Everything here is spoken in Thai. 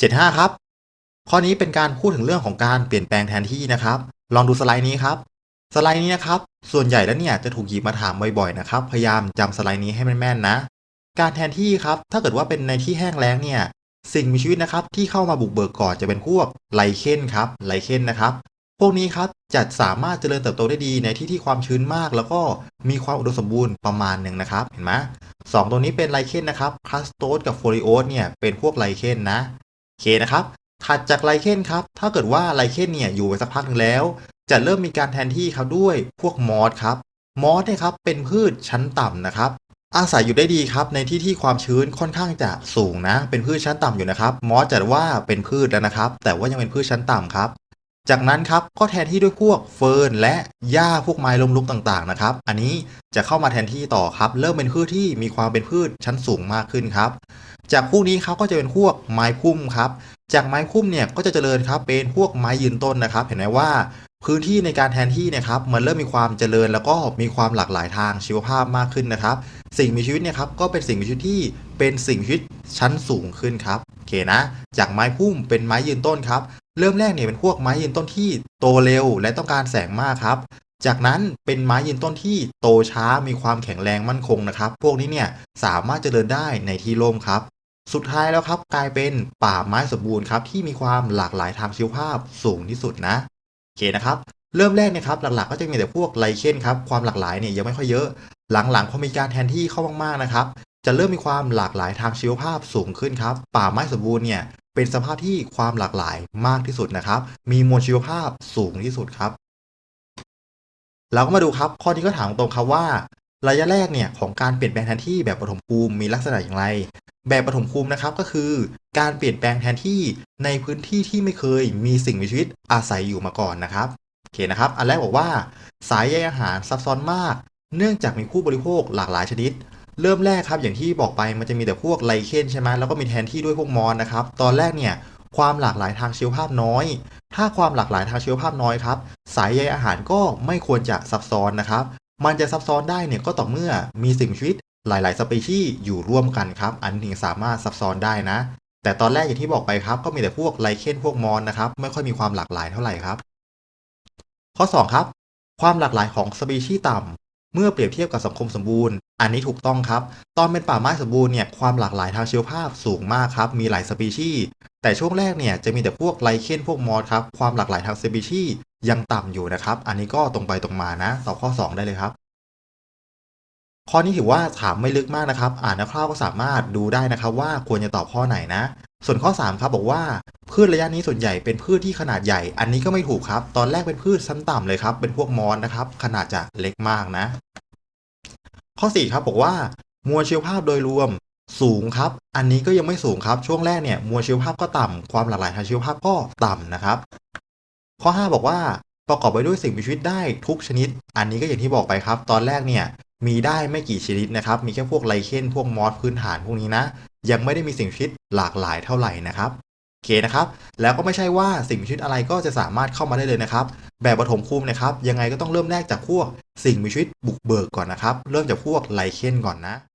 75 ครับ ข้อนี้เป็นการพูดถึงเรื่องของการเปลี่ยนแปลงแทนที่นะครับ ลองดูสไลด์นี้ครับ สไลด์นี้นะครับ ส่วนใหญ่แล้วเนี่ยจะถูกหยิบมาถามบ่อยๆนะครับ พยายามจำสไลด์นี้ให้แม่นๆนะ การแทนที่ครับ ถ้าเกิดว่าเป็นในที่แห้งแล้งเนี่ย สิ่งมีชีวิตนะครับที่เข้ามาบุกเบิกก่อนจะเป็นพวกไลเคนครับ ไลเคนนะครับ พวกนี้ครับจะสามารถเจริญเติบโตได้ดีในที่ที่ความชื้นมาก แล้วก็มีความอุดมสมบูรณ์ประมาณหนึ่งนะครับ เห็นไหมสองตัวนี้เป็นไลเคนนะครับคลัสโตสกับโฟลิโอสเนี่ยเป็นพวกไลเคนนะ โอเคนะครับถัดจากไลเคนครับ ถ้าเกิดว่าไลเคนเนี่ยอยู่ไปสักพักหนึ่งแล้ว จะเริ่มมีการแทนที่ครับด้วยพวกมอสครับ มอสเนี่ยครับเป็นพืชชั้นต่ำนะครับ อาศัยอยู่ได้ดีครับในที่ที่ความชื้นค่อนข้างจะสูงนะ เป็นพืชชั้นต่ำอยู่นะครับ มอสจัดว่าเป็นพืชแล้วนะครับ แต่ว่ายังเป็นพืชชั้นต่ำครับ จากนั้นครับก็แทนที่ด้วยพวกเฟิร์นและหญ้าพวกไม้ล้มลุกต่างๆนะครับ อันนี้จะเข้ามาแทนที่ต่อครับ เริ่มเป็นพืชที่มีความเป็นพืชชั้นสูงมากขึ้นครับ จากพวกนี้ครับก็จะเป็นพวกไม้พุ่มครับ จากไม้พุ่มเนี่ยก็จะเจริญครับเป็นพวกไม้ยืนต้นนะครับ เห็นไหมว่าพื้นที่ในการแทนที่เนะครับมันเริ่มมีความเจริญแล้วก็มีความหลากหลายทางชีวภาพมากขึ้นนะครับ สิ่งมีชีวิตเนี่ยครับก็เป็นสิ่งมีชีวิตที่เป็นสิ่งมีชีวิตชั้นสูงขึ้นครับโอเคนะ จากไม้พุ่มเป็นไม้ยืนต้นครับ เริ่มแรกเนี่ยเป็นพวกไม้ยืนต้นที่โตเร็วและต้องการแสงมากครับ จากนั้นเป็นไม้ยืนต้นที่โตช้ามีความแข็งแรงมั่นคงนะครับ พวกนี้เนี่ยสามารถเจริญได้ในที่ร่มครับ สุดท้ายแล้วครับกลายเป็นป่าไม้สมบูรณ์ครับที่มีความหลากหลายทางชีวภาพสูงที่สุดนะโอเคนะครับเริ่มแรกเนี่ยครับหลักๆก็จะมีแต่พวกไลเคนครับความหลากหลายเนี่ยยังไม่ค่อยเยอะ หลังๆพอมีการแทนที่เข้ามากๆนะครับจะเริ่มมีความหลากหลายทางชีวภาพสูงขึ้นครับ ป่าไม้สมบูรณ์เนี่ย เป็นสภาพที่ความหลากหลายมากที่สุดนะครับ มีมวลชีวภาพสูงที่สุดครับ เราก็มาดูครับ ข้อนี้ก็ถามตรงครับว่า ระยะแรกเนี่ยของการเปลี่ยนแปลงแทนที่แบบปฐมภูมิมีลักษณะอย่างไร แบบปฐมภูมินะครับก็คือ การเปลี่ยนแปลงแทนที่ในพื้นที่ที่ไม่เคยมีสิ่งมีชีวิตอาศัยอยู่มาก่อนนะครับโอเคนะครับ อันแรกบอกว่า สายใยอาหารซับซ้อนมาก เนื่องจากมีผู้บริโภคหลากหลายชนิด เริ่มแรกครับอย่างที่บอกไปมันจะมีแต่พวกไลเคนใช่ไหมแล้วก็มีแทนที่ด้วยพวกมอนนะครับ ตอนแรกเนี่ยความหลากหลายทางชีวภาพน้อย ถ้าความหลากหลายทางชีวภาพน้อยครับ สายใยอาหารก็ไม่ควรจะซับซ้อนนะครับ มันจะซับซ้อนได้เนี่ยก็ต่อเมื่อมีสิ่งชีวิตหลาย ๆ สปีชีส์อยู่ร่วมกันครับ อันถึงสามารถซับซ้อนได้นะ แต่ตอนแรกอย่างที่บอกไปครับ ก็มีแต่พวกไลเคนพวกมอนนะครับ ไม่ค่อยมีความหลากหลายเท่าไหร่ครับ ข้อ 2 ครับ ความหลากหลายของสปีชีส์ต่ำ เมื่อเปรียบเทียบกับสังคมสมบูรณ์ อันนี้ถูกต้องครับ ตอนเป็นป่าไม้สมบูรณ์เนี่ยความหลากหลายทางชีวภาพสูงมากครับ มีหลายสปีชีส์แต่ช่วงแรกเนี่ยจะมีแต่พวกไลเคนพวกมอสครับ ความหลากหลายทางสปีชีส์ยังต่ำอยู่นะครับ อันนี้ก็ตรงไปตรงมานะตอบข้อ 2 ได้เลยครับ ข้อนี้ถือว่าถามไม่ลึกมากนะครับ อ่านคร่าวๆก็สามารถดูได้นะครับ ว่าควรจะตอบข้อไหนนะ ส่วนข้อ 3 ครับบอกว่าพืชระยะนี้ส่วนใหญ่เป็นพืชที่ขนาดใหญ่ อันนี้ก็ไม่ถูกครับ ตอนแรกเป็นพืชชั้นต่ำเลยครับ เป็นพวกมอนนะครับ ขนาดจะเล็กมากนะ ข้อ 4 ครับบอกว่ามวลชีวภาพโดยรวมสูงครับ อันนี้ก็ยังไม่สูงครับ ช่วงแรกเนี่ยมวลชีวภาพก็ต่ำความหลากหลายทางชีวภาพก็ต่ำนะครับ ข้อ 5 บอกว่าประกอบไปด้วยสิ่งมีชีวิตได้ทุกชนิด อันนี้ก็อย่างที่บอกไปครับ ตอนแรกเนี่ยมีได้ไม่กี่ชนิดนะครับ มีแค่พวกไลเคนพวกมอสพื้นฐานพวกนี้นะ ยังไม่ได้มีสิ่งมีชีวิตหลากหลายเท่าไหร่นะครับ เคนะครับแล้วก็ไม่ใช่ว่าสิ่งมีชีวิตอะไรก็จะสามารถเข้ามาได้เลยนะครับ แบบปฐมภูมินะครับยังไงก็ต้องเริ่มแรกจากพวกสิ่งมีชีวิตบุกเบิกก่อนนะครับ เริ่มจากพวกไลเคนก่อนนะ